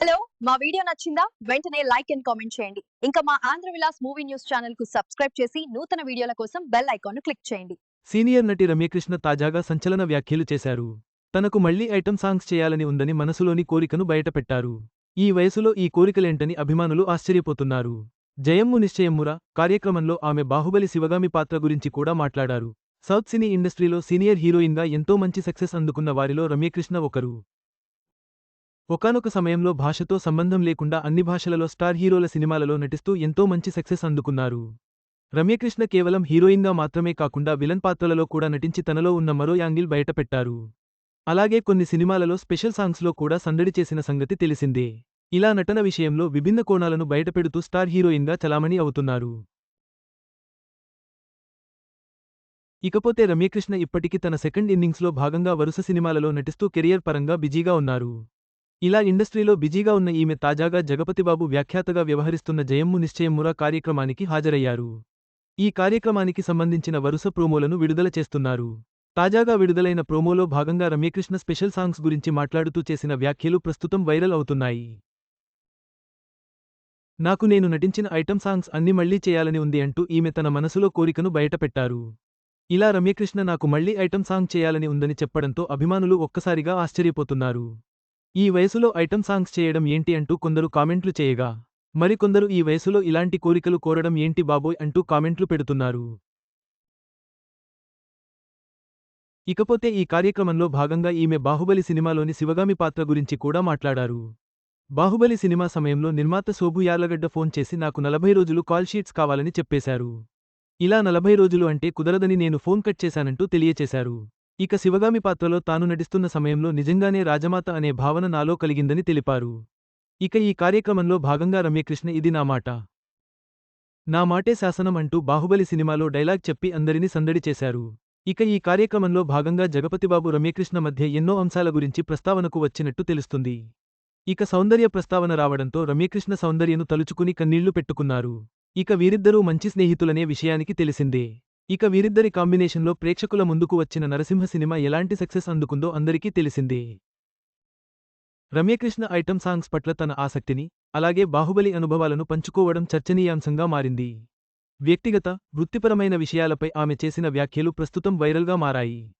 Hello మా video నచ్చిందా? వెంటనే లైక్ అండ్ కామెంట్ చేయండి. ఇంకా మా ఆంధ్ర విలాస్ మూవీ న్యూస్ ఛానల్కు సబ్స్క్రైబ్ చేసి నూతన వీడియోల కోసం బెల్ ఐకాన్ క్లిక్ చేయండి. సీనియర్ నటి రమ్యకృష్ణ తాజాగా సంచలన వ్యాఖ్యలు చేశారు. తనకు మళ్ళీ ఐటమ్ సాంగ్స్ చేయాలని ఉందని మనసులోని కోరికను బయటపెట్టారు. ఈ వయసులో ఈ కోరికలేంటని అభిమానులు ఆశ్చర్యపోతున్నారు. జయమ్ము నిశ్చయమ్మురా కార్యక్రమంలో ఆమె బాహుబలి శివగామి పాత్ర గురించి కూడా మాట్లాడారు. సౌత్ సినీ ఇండస్ట్రీలో సీనియర్ హీరోయిన్గా ఎంతో మంచి సక్సెస్ అందుకున్న వారిలో రమ్యకృష్ణ ఒకరు. ఒకానొక సమయంలో భాషతో సంబంధం లేకుండా అన్ని భాషలలో స్టార్ హీరోల సినిమాలలో నటిస్తూ ఎంతో మంచి సక్సెస్ అందుకున్నారు. రమ్యకృష్ణ కేవలం హీరోయిన్గా మాత్రమే కాకుండా విలన్ పాత్రలలో కూడా నటించి తనలో ఉన్న మరో యాంగిల్ బయటపెట్టారు. అలాగే కొన్ని సినిమాలలో స్పెషల్ సాంగ్స్లో కూడా సందడి చేసిన సంగతి తెలిసిందే. ఇలా నటన విషయంలో విభిన్న కోణాలను బయటపెడుతూ స్టార్ హీరోయిన్గా చలామణి అవుతున్నారు. ఇకపోతే రమ్యకృష్ణ ఇప్పటికీ తన సెకండ్ ఇన్నింగ్స్లో భాగంగా వరుస సినిమాలలో నటిస్తూ కెరియర్ పరంగా బిజీగా ఉన్నారు. ఇలా ఇండస్ట్రీలో బిజీగా ఉన్న ఈమె తాజాగా జగపతిబాబు వ్యాఖ్యాతగా వ్యవహరిస్తున్న జయమ్ము నిశ్చయమ్మురా కార్యక్రమానికి హాజరయ్యారు. ఈ కార్యక్రమానికి సంబంధించిన వరుస ప్రోమోలను విడుదల చేస్తున్నారు. తాజాగా విడుదలైన ప్రోమోలో భాగంగా రమ్యకృష్ణ స్పెషల్ సాంగ్స్ గురించి మాట్లాడుతూ చేసిన వ్యాఖ్యలు ప్రస్తుతం వైరల్ అవుతున్నాయి. నాకు నేను నటించిన ఐటమ్ సాంగ్స్ అన్ని మళ్ళీ చేయాలని ఉంది అంటూ ఈమె తన మనసులో కోరికను బయటపెట్టారు. ఇలా రమ్యకృష్ణ నాకు మళ్ళీ ఐటమ్ సాంగ్ చేయాలని ఉందని చెప్పడంతో అభిమానులు ఒక్కసారిగా ఆశ్చర్యపోతున్నారు. ఈ వయసులో ఐటమ్ సాంగ్స్ చేయడం ఏంటి అంటూ కొందరు కామెంట్లు చేయగా మరికొందరు ఈ వయసులో ఇలాంటి కోరికలు కోరడం ఏంటి బాబోయ్ అంటూ కామెంట్లు పెడుతున్నారు. ఇకపోతే ఈ కార్యక్రమంలో భాగంగా ఈమె బాహుబలి సినిమాలోని శివగామి పాత్ర గురించి కూడా మాట్లాడారు. బాహుబలి సినిమా సమయంలో నిర్మాత శోభు యార్లగడ్డ ఫోన్ చేసి నాకు నలభై రోజులు కాల్ షీట్స్ కావాలని చెప్పేశారు. ఇలా నలభై రోజులు అంటే కుదరదని నేను ఫోన్ కట్ చేశానంటూ తెలియచేశారు. ఇక శివగామి పాత్రలో తాను నటిస్తున్న సమయంలో నిజంగానే రాజమాత అనే భావన నాలో కలిగిందని తెలిపారు. ఇక ఈ కార్యక్రమంలో భాగంగా రమ్యకృష్ణ ఇది నా మాట. నా మాటే శాసనం అంటూ బాహుబలి సినిమాలో డైలాగ్ చెప్పి అందరినీ సందడి చేశారు. ఇక ఈ కార్యక్రమంలో భాగంగా జగపతిబాబు రమ్యకృష్ణ మధ్య ఎన్నో అంశాల గురించి ప్రస్తావనకు వచ్చినట్టు తెలుస్తుంది. ఇక సౌందర్య ప్రస్తావన రావడంతో రమ్యకృష్ణ సౌందర్యను తలుచుకుని కన్నీళ్ళు పెట్టుకున్నారు. ఇక వీరిద్దరూ మంచి స్నేహితులనే విషయానికి తెలిసిందే. ఇక వీరిద్దరి కాంబినేషన్లో ప్రేక్షకుల ముందుకు వచ్చిన నరసింహ సినిమా ఎలాంటి సక్సెస్ అందుకుందో అందరికీ తెలిసిందే. రమ్యకృష్ణ ఐటమ్ సాంగ్స్ పట్ల తన ఆసక్తిని అలాగే బాహుబలి అనుభవాలను పంచుకోవడం చర్చనీయాంశంగా మారింది. వ్యక్తిగత వృత్తిపరమైన విషయాలపై ఆమె చేసిన వ్యాఖ్యలు ప్రస్తుతం వైరల్గా మారాయి.